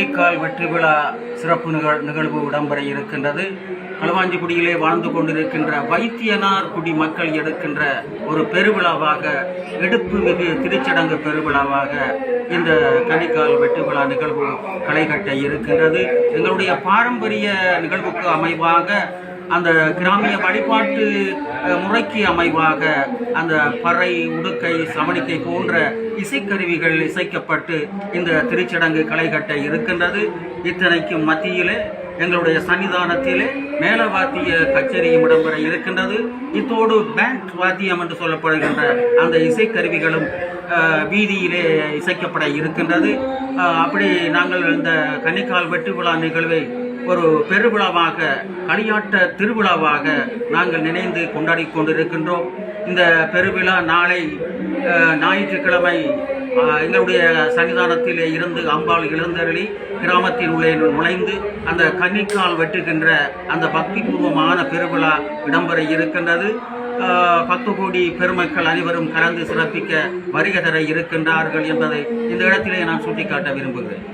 முட்டிக்கால் வெற்றி விழா சிறப்பு நிகழ் நிகழ்வு இடம்பெற இருக்கின்றது. களுவாஞ்சிக்குடியிலே வாழ்ந்து கொண்டிருக்கின்ற வைத்தியனார் குடி மக்கள் எடுக்கின்ற ஒரு பெருவிழாவாக எடுப்பு மிகு திருச்சடங்கு பெருவிழாவாக இந்த கனிக்கால் வெட்டு விழா நிகழ்வு களைகட்ட இருக்கின்றது. எங்களுடைய பாரம்பரிய நிகழ்வுக்கு அமைவாக அந்த கிராமிய வழிபாட்டு முறைக்கு அமைவாக அந்த பறை உடுக்கை சமணிக்கை போன்ற இசைக்கருவிகள் இசைக்கப்பட்டு இந்த திருச்சடங்கு களைகட்ட இருக்கின்றது. இத்தனைக்கும் மத்தியிலே எங்களுடைய சன்னிதானத்திலே மேலவாத்திய கச்சேரியும் இடம்பெற இருக்கின்றது. இத்தோடு பேண்ட் வாத்தியம் என்று சொல்லப்படுகின்ற அந்த இசைக்கருவிகளும் வீதியிலே இசைக்கப்பட இருக்கின்றது. அப்படி நாங்கள் இந்த கன்னிக்கால் வெட்டு விழா நிகழ்வை ஒரு பெருவிழாவாக களியாட்ட திருவிழாவாக நாங்கள் நினைந்து கொண்டாடி கொண்டிருக்கின்றோம். இந்த பெருவிழா நாளை ஞாயிற்றுக்கிழமை எங்களுடைய சன்னிதானத்திலே இருந்து அம்பாள் இளந்தருளி கிராமத்தின் உள்ளே நுழைந்து அந்த கன்னிக்கால் வெட்டுகின்ற அந்த பக்திபூர்வமான பெருவிழா இடம்பெற இருக்கின்றது. பத்து கோடி பெருமக்கள் அனைவரும் கலந்து சிறப்பிக்க வருகை தர இருக்கின்றார்கள் என்பதை இந்த இடத்திலே நான் சுட்டிக்காட்ட விரும்புகிறேன்.